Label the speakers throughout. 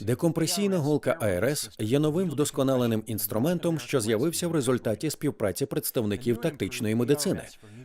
Speaker 1: Декомпресійна голка АРС є новим вдосконаленим інструментом, що з'явився в результаті співпраці представників тактичної медицини.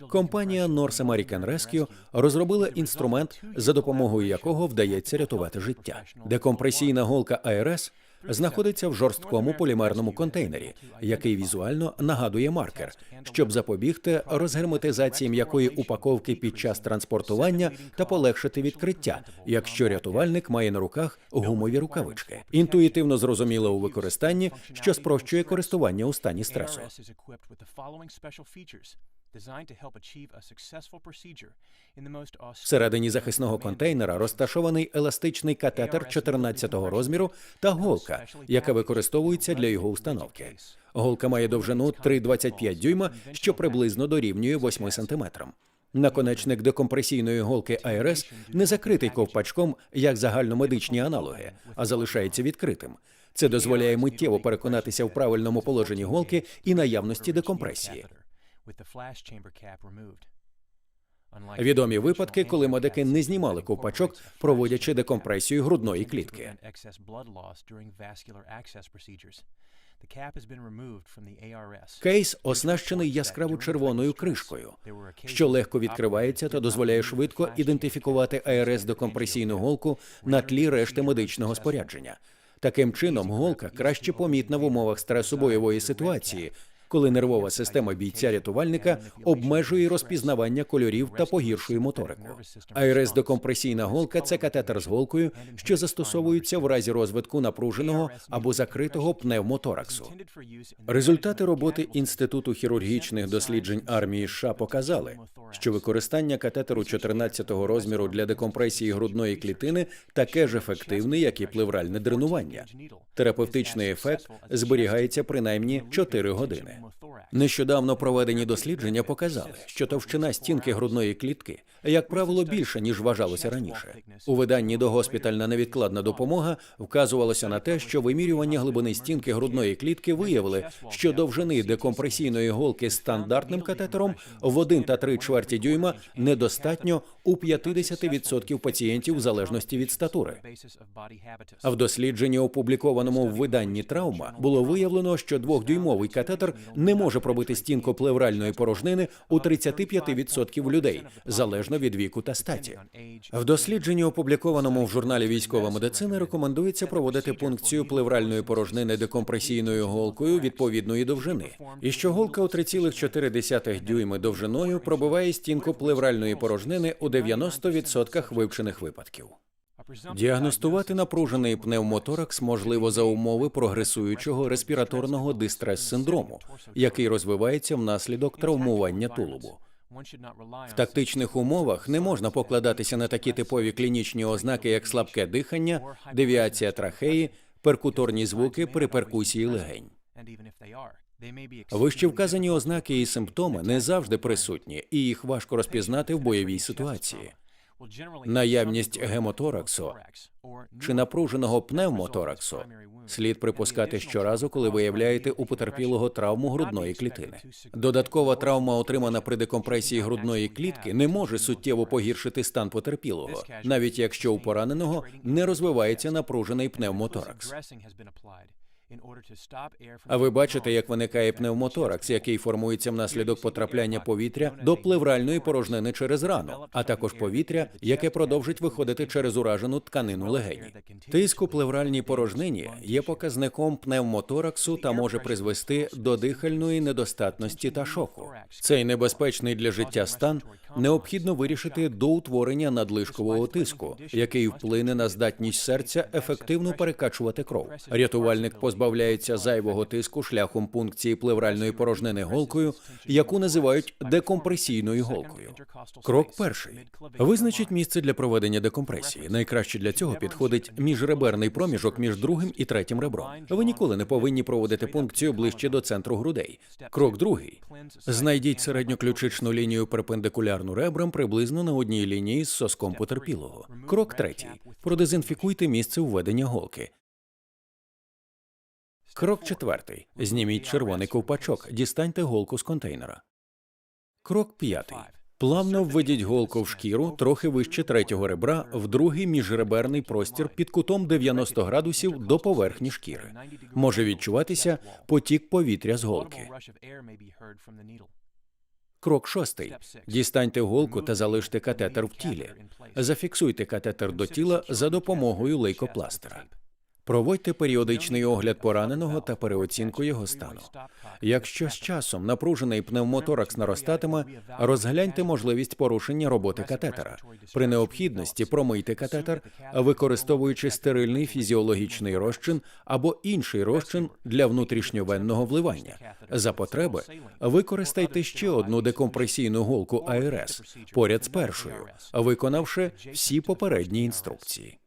Speaker 1: Компанія North American Rescue розробила інструмент, за допомогою якого вдається рятувати життя. Декомпресійна голка АРС знаходиться в жорсткому полімерному контейнері, який візуально нагадує маркер, щоб запобігти розгерметизації м'якої упаковки під час транспортування та полегшити відкриття, якщо рятувальник має на руках гумові рукавички. Інтуїтивно зрозуміло у використанні, що спрощує користування у стані стресу. Всередині захисного контейнера розташований еластичний катетер 14-го розміру та голка, яка використовується для його установки. Голка має довжину 3,25 дюйма, що приблизно дорівнює 8 сантиметрам. Наконечник декомпресійної голки АРС не закритий ковпачком, як загальномедичні аналоги, а залишається відкритим. Це дозволяє миттєво переконатися в правильному положенні голки і наявності декомпресії. Відомі випадки, коли медики не знімали ковпачок, проводячи декомпресію грудної клітки. Кейс оснащений яскраво червоною кришкою, що легко відкривається та дозволяє швидко ідентифікувати АРС декомпресійну голку на тлі решти медичного спорядження. Таким чином, голка краще помітна в умовах стресу-бойової ситуації, коли нервова система бійця-рятувальника обмежує розпізнавання кольорів та погіршує моторику. АРС декомпресійна голка це катетер з голкою, що застосовується в разі розвитку напруженого або закритого пневмотораксу. Результати роботи Інституту хірургічних досліджень армії США показали, що використання катетеру 14-го розміру для декомпресії грудної клітини таке ж ефективне, як і плевральне дренування. Терапевтичний ефект зберігається принаймні 4 години. Нещодавно проведені дослідження показали, що товщина стінки грудної клітки, як правило, більша ніж вважалося раніше. У виданні до госпітальна невідкладна допомога вказувалося на те, що вимірювання глибини стінки грудної клітки виявили, що довжини декомпресійної голки стандартним катетером в 1 та 3 чверті дюйма недостатньо у 50% пацієнтів в залежності від статури. в дослідженні, опублікованому в виданні Травма, було виявлено, що двохдюймовий катетер не може пробити стінку плевральної порожнини у 35% людей, залежно від віку та статі. В дослідженні, опублікованому в журналі Військова медицина, рекомендується проводити пункцію плевральної порожнини декомпресійною голкою відповідної довжини, і що голка у 3,4 дюйми довжиною пробиває стінку плевральної порожнини у 90% вивчених випадків. Діагностувати напружений пневмоторакс можливо за умови прогресуючого респіраторного дистрес-синдрому, який розвивається внаслідок травмування тулубу. В тактичних умовах не можна покладатися на такі типові клінічні ознаки, як слабке дихання, девіація трахеї, перкуторні звуки при перкусії легень. Вище вказані ознаки і симптоми не завжди присутні, і їх важко розпізнати в бойовій ситуації. Наявність гемотораксу чи напруженого пневмотораксу. слід припускати щоразу, коли виявляєте у потерпілого травму грудної клітини. Додаткова травма, отримана при декомпресії грудної клітки, не може суттєво погіршити стан потерпілого, навіть якщо у пораненого не розвивається напружений пневмоторакс. А ви бачите, як виникає пневмоторакс, який формується внаслідок потрапляння повітря до плевральної порожнини через рану, а також повітря, яке продовжить виходити через уражену тканину легені. Тиск у плевральній порожнині є показником пневмотораксу та може призвести до дихальної недостатності та шоку. Цей небезпечний для життя стан необхідно вирішити до утворення надлишкового тиску, який вплине на здатність серця ефективно перекачувати кров. Рятувальник позбавляється зайвого тиску шляхом пункції плевральної порожнини голкою, яку називають декомпресійною голкою. Крок перший визначить місце для проведення декомпресії. Найкраще для цього підходить міжреберний проміжок між другим і третім ребром. Ви ніколи не повинні проводити пункцію ближче до центру грудей. Крок другий знайдіть середньоключичну лінію перпендикулярну ребрам приблизно на одній лінії з соском потерпілого. Крок третій продезінфікуйте місце введення голки. Крок четвертий. Зніміть червоний ковпачок, дістаньте голку з контейнера. Крок п'ятий. Плавно введіть голку в шкіру трохи вище третього ребра в другий міжреберний простір під кутом 90 градусів до поверхні шкіри. Може відчуватися потік повітря з голки. Крок шостий. Дістаньте голку та залиште катетер в тілі. Зафіксуйте катетер до тіла за допомогою лейкопластира. Проводьте періодичний огляд пораненого та переоцінку його стану. Якщо з часом напружений пневмоторакс наростатиме, розгляньте можливість порушення роботи катетера. При необхідності промийте катетер, використовуючи стерильний фізіологічний розчин або інший розчин для внутрішньовенного вливання. За потреби використайте ще одну декомпресійну голку АРС поряд з першою, виконавши всі попередні інструкції.